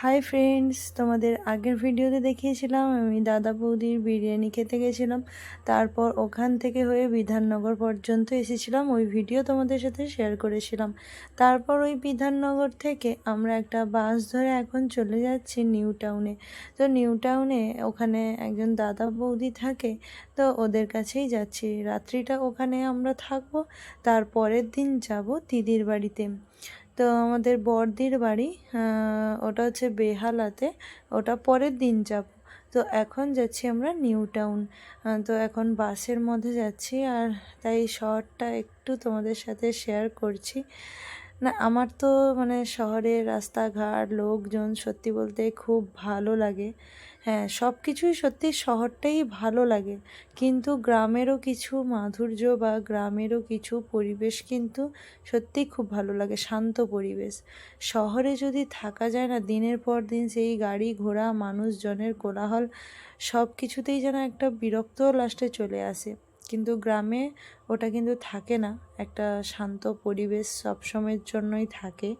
Hi friends তোমাদের আগের ভিডিওতে দেখিয়েছিলাম, আমি দাদা বৌদির বিরিয়ানি খেতে গেছিলাম। তারপর ওখান থেকে হয়ে বিধাননগর পর্যন্ত এসেছিলাম, ওই ভিডিও তোমাদের সাথে শেয়ার করেছিলাম। তারপর ওই বিধাননগর থেকে আমরা একটা বাস ধরে এখন চলে যাচ্ছি নিউ টাউনে তো নিউ টাউনে ওখানে একজন দাদা বৌদি থাকে, তো ওদের কাছেই যাচ্ছি। রাত্রিটা ওখানে আমরা থাকব তারপরের দিন যাব দিদির বাড়িতে। তো আমাদের বড়দির বাড়ি ওটা হচ্ছে বেহালাতে, ওটা পরের দিন যাব। তো এখন যাচ্ছি আমরা নিউ টাউন। তো এখন বাসের মধ্যে যাচ্ছি আর তাই শহরটা একটু তোমাদের সাথে শেয়ার করছি। না, আমার তো মানে শহরের রাস্তাঘাট, লোকজন সত্যি বলতে খুব ভালো লাগে। হ্যাঁ সব কিছুই সত্যি শহরটাই ভালো লাগে। কিন্তু গ্রামেরও কিছু মাধুর্য বা গ্রামেরও কিছু পরিবেশ কিন্তু সত্যিই খুব ভালো লাগে, শান্ত পরিবেশ। শহরে যদি থাকা যায় না, দিনের পর দিন সেই গাড়ি ঘোড়া, মানুষজনের কোলাহল সব কিছুতেই যেন একটা বিরক্ত লাস্টে চলে আসে। কিন্তু গ্রামে ওটা কিন্তু থাকে না, একটা শান্ত পরিবেশ সবসময়ের জন্যই থাকে।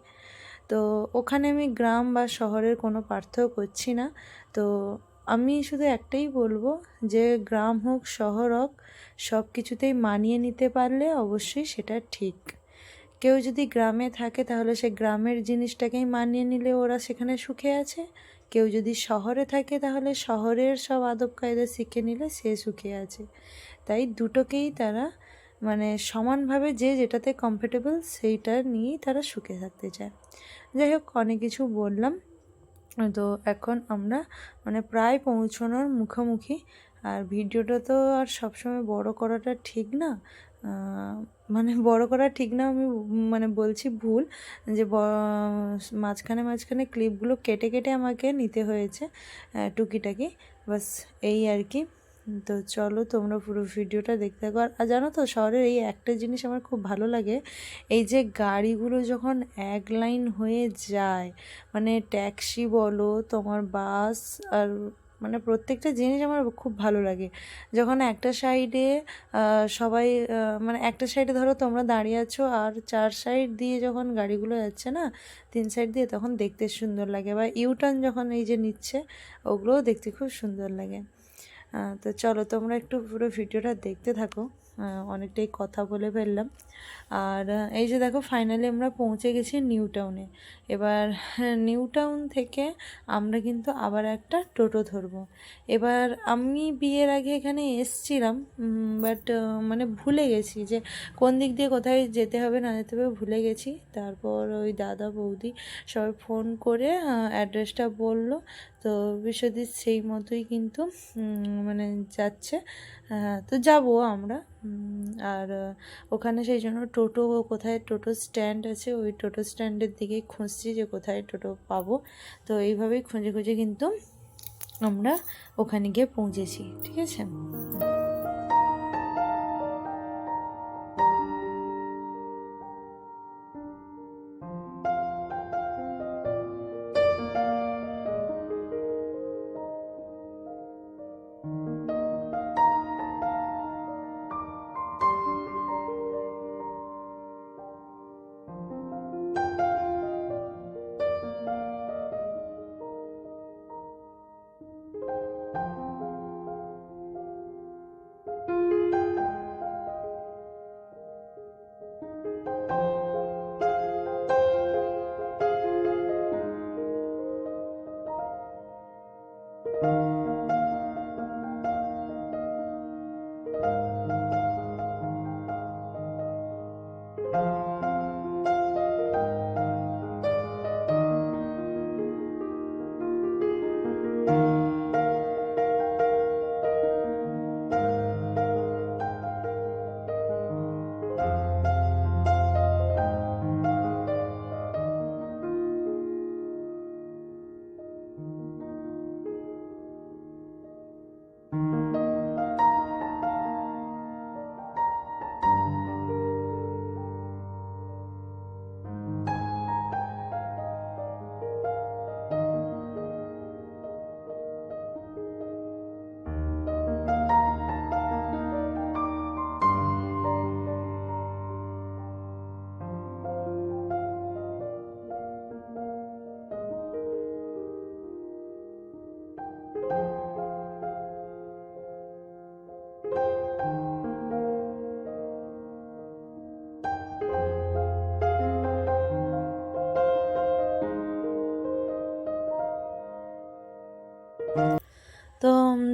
তো ওখানে আমি গ্রাম বা শহরের কোনো পার্থক্য করছি না। তো আমি শুধু একটাই বলব যে গ্রাম হোক, শহর হোক সব কিছুতেই মানিয়ে নিতে পারলে অবশ্যই সেটা ঠিক। কেউ যদি গ্রামে থাকে তাহলে সে গ্রামের জিনিসটাকেই মানিয়ে নিলে ওরা সেখানে সুখে আছে। কেউ যদি শহরে থাকে তাহলে শহরের সব আদব কায়দা শিখে নিলে সে সুখে আছে। তাই দুটোকেই তারা মানে সমানভাবে যে যেটাতে কমফোর্টেবল সেইটা নিয়েই তারা সুখে থাকতে চায়। যাই হোক, অনেক কিছু বললাম। তো এখন আমরা মানে প্রায় পৌঁছানোর মুখোমুখি। আর ভিডিওটা তো আর সবসময় বড় করাটা ঠিক না। মানে বড় করা ঠিক না আমি মানে বলছি ভুল যে মাঝখানে মাঝখানে ক্লিপগুলো কেটে কেটে আমাকে নিতে হয়েছে টুকিটাকি। বাস এই আর কি। তো চলো তোমরা পুরো ভিডিওটা দেখতে থাকো। আর জানো তো, শহরের এই একটা জিনিস আমার খুব ভালো লাগে, এই যে গাড়িগুলো যখন এক লাইন হয়ে যায় মানে ট্যাক্সি বলো, তোমার বাস আর মানে প্রত্যেকটা জিনিস আমার খুব ভালো লাগে। যখন একটা সাইডে সবাই মানে একটা সাইডে ধরো তোমরা দাঁড়িয়ে আছো আর চার সাইড দিয়ে যখন গাড়িগুলো যাচ্ছে না, তিন সাইড দিয়ে, তখন দেখতে সুন্দর লাগে বা ইউটার্ন যখন এই যে নিচ্ছে, ওগুলোও দেখতে খুব সুন্দর লাগে। তো চলো তোমরা একটু পুরো ভিডিওটা দেখতে থাকো। অনেকটাই কথা বলে ফেললাম। আর এই যে দেখো ফাইনালি আমরা পৌঁছে গেছি নিউ টাউনে এবার নিউ টাউন থেকে আমরা কিন্তু আবার একটা টোটো ধরবো। এবার, আমি বিয়ের আগে এখানে এসছিলাম বাট মানে ভুলে গেছি যে কোন দিক দিয়ে কোথায় যেতে হবে, না যেতে হবে ভুলে গেছি। তারপর ওই দাদা বৌদি সবাই ফোন করে অ্যাড্রেসটা বলল। তো বিশ্বজিৎ সেই মতোই কিন্তু মানে যাচ্ছে। তো যাব আমরা। আর ওখানে সেই জন্য টোটো কোথায় টোটো স্ট্যান্ড আছে, ওই টোটো স্ট্যান্ডের দিকে খুঁজছি যে কোথায় টোটো পাবো। তো এইভাবেই খুঁজে খুঁজে কিন্তু আমরা ওখানে গিয়ে পৌঁছেছি, ঠিক আছে?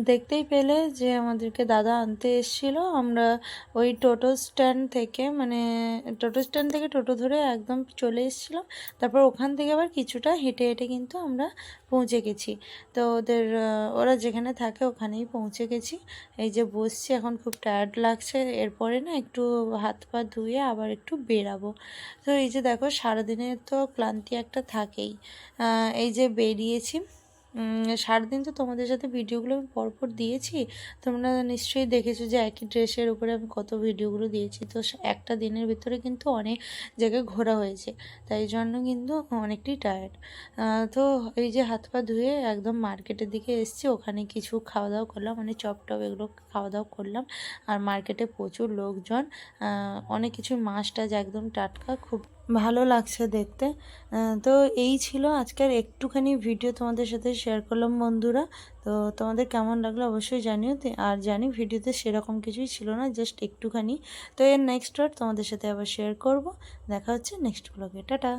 দেখতেই পেলে যে আমাদেরকে দাদা আনতে এসেছিল। আমরা ওই টোটো স্ট্যান্ড থেকে মানে টোটো স্ট্যান্ড থেকে টোটো ধরে একদম চলে এসেছিলাম। তারপর ওখান থেকে আবার কিছুটা হেঁটে হেঁটে কিন্তু আমরা পৌঁছে গেছি। তো ওদের ওরা যেখানে থাকে ওখানেই পৌঁছে গেছি। এই যে বসছি, এখন খুব টায়ার্ড লাগছে। এরপরে না একটু হাত পা ধুয়ে আবার একটু বেরাবো। তো এই যে দেখো সারাদিনের তো ক্লান্তি একটা থাকেই। এই যে বেরিয়েছি সারাদিন তো তোমাদের সাথে ভিডিওগুলো আমি পরপর দিয়েছি। তোমরা নিশ্চয়ই দেখেছ যে একই ড্রেসের উপরে আমি কত ভিডিওগুলো দিয়েছি। তো একটা দিনের ভিতরে কিন্তু অনেক জায়গায় ঘোরা হয়েছে। তাই জন্য কিন্তু অনেকটাই টায়ার্ড তো এই যে হাত পা ধুয়ে একদম মার্কেটের দিকে এসেছি। ওখানে কিছু খাওয়া দাওয়া করলাম মানে চপ টপ এগুলো খাওয়া দাওয়া করলাম। আর মার্কেটে প্রচুর লোকজন অনেক কিছু মাছ টাছ একদম টাটকা, খুব ভালো লাগছে দেখতে। তো এই ছিল আজকের একটুখানি ভিডিও তোমাদের সাথে শেয়ার করলাম বন্ধুরা। তো তোমাদের কেমন লাগল অবশ্যই জানিও। আর জানি ভিডিওতে সেরকম কিছুই ছিল না জাস্ট একটুখানি। তো এর নেক্সট ওয়ার্ড তোমাদের সাথে আবার শেয়ার করব। দেখা হচ্ছে নেক্সট ব্লগে টাটা!